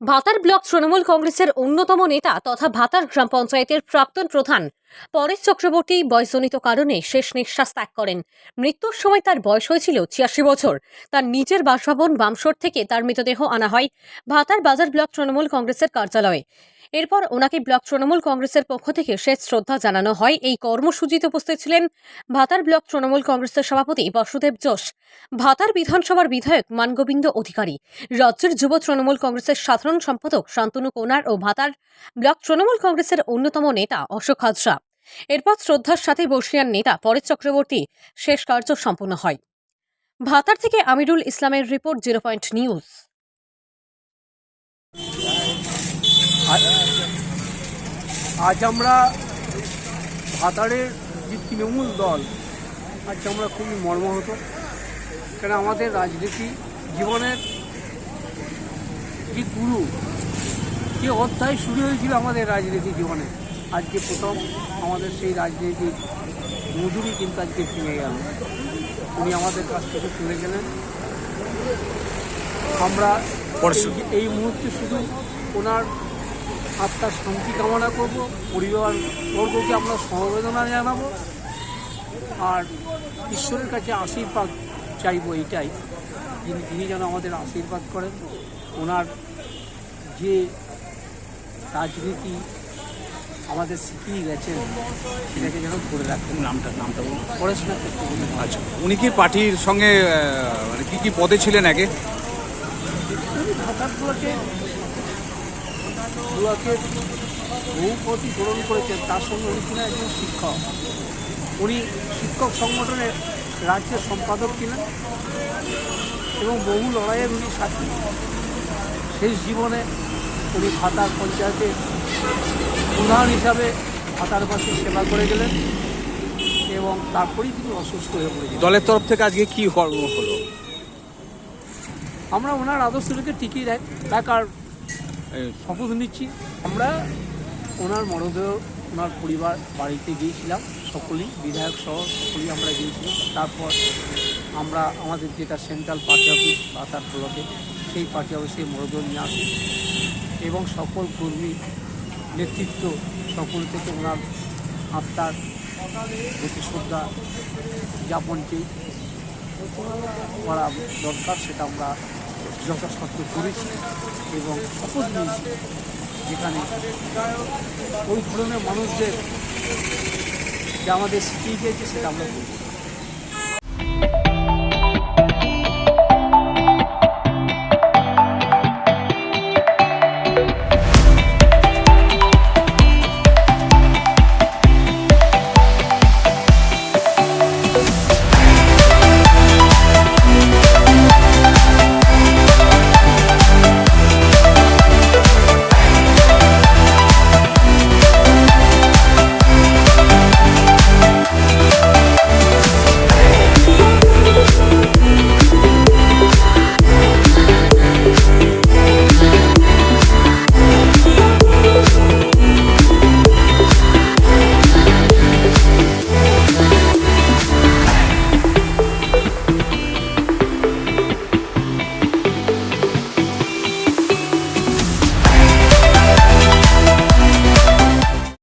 ভাতার ব্লক তৃণমূল কংগ্রেসের অন্যতম নেতা তথা ভাতার গ্রাম পঞ্চায়েতের প্রাক্তন প্রধান পরেশ চক্রবর্তী বয়সজনিত কারণে শেষ নিঃশ্বাস ত্যাগ করেন। মৃত্যুর সময় তার বয়স হয়েছিল ছিয়াশি বছর। তার নিজের বাসভবন বামশোর থেকে তার মৃতদেহ আনা হয় ভাতার বাজার ব্লক তৃণমূল কংগ্রেসের কার্যালয়ে। এরপর ওনাকে ব্লক তৃণমূল কংগ্রেসের পক্ষ থেকে শেষ শ্রদ্ধা জানানো হয়। এই কর্মসূচিতে উপস্থিত ছিলেন ভাতার ব্লক তৃণমূল কংগ্রেসের সভাপতি বসুদেব যোশ ভাতার বিধানসভার বিধায়ক মানগোবিন্দ অধিকারী, রাজ্যের যুব তৃণমূল কংগ্রেসের সাধারণ সম্পাদক শান্তনু কোনার ও ভাতার ব্লক তৃণমূল কংগ্রেসের অন্যতম নেতা অশোক হাজরা। এরপর শ্রদ্ধার সাথে বর্ষিয়ান নেতা পরেশ চক্রবর্তী শেষ কার্য সম্পন্ন হয়। ভাতার থেকে আমিরুল ইসলামের রিপোর্ট জিরো পয়েন্ট নিউজ। আজ আমরা ভাতারের যে তৃণমূল দল আজ আমরা খুবই মর্মাহত। কেন আমাদের রাজনীতি জীবনের যে গুরু, যে অধ্যায় শুরু হয়েছিল আমাদের রাজনীতি জীবনে আজকে প্রথম আমাদের সেই রাজনীতির মধুরই কিন্তু আজকে ভেঙে গেল। উনি আমাদের কাছ থেকে চলে গেলেন। আমরা এই- এই মুহূর্তে শুধু ওনার আত্মার শান্তি কামনা করব পরিবার বর্গকে আমরা সমবেদনা জানাব আর ঈশ্বরের কাছে আশীর্বাদ চাইব এইটাই। যিনি তিনি যেন আমাদের আশীর্বাদ করেন ওনার যে রাজনীতি আমাদের শিখিয়ে গেছেন সেটাকে যেন ধরে রাখেন নামটা নামটা বলুন। পড়াশোনা করতে আচ্ছা উনি কি পার্টির সঙ্গে মানে কী কী পদে ছিলেন আগে? উনি ভাতার ব্লকে ব্লকের বহু পদই পূরণ করেছেন। তার সঙ্গে উনি ছিলেন একজন শিক্ষক। উনি শিক্ষক সংগঠনের রাজ্যের সম্পাদক ছিলেন এবং বহু লড়াইয়ের উনি সাথী। শেষ জীবনে উনি ভাতার পঞ্চায়েতের প্রধান হিসাবে ভাতারবাসীর সেবা করে গেলেন এবং তারপরেই তিনি অসুস্থ হয়ে পড়েছিলেন দলের তরফ থেকে আজকে কি কর্ম হলো? আমরা ওনার আদর্শটাকে টিকিয়ে রাখ- রাখার শপথ নিচ্ছি। আমরা ওনার মরদেহ ওনার পরিবার বাড়িতে গিয়েছিলাম। সকলেই বিধায়ক সহ সকলেই আমরা গিয়েছিলাম। তারপর আমরা আমাদের যেটা সেন্ট্রাল পার্টি অফিস বা তার ব্লকে সেই পার্টি অফিসে মরদেহ নিয়ে আসি। এবং সকল কর্মী নেতৃত্ব সকল থেকে ওনার আত্মার প্রতি শ্রদ্ধা জ্ঞাপন করা দরকার সেটা আমরা যথাসাধ্য করেছি এবং শপথ নিয়েছি। যেখানে ওই ধরনের মানুষদের যে আমাদের শিখিয়ে গিয়েছে সেটা আমরা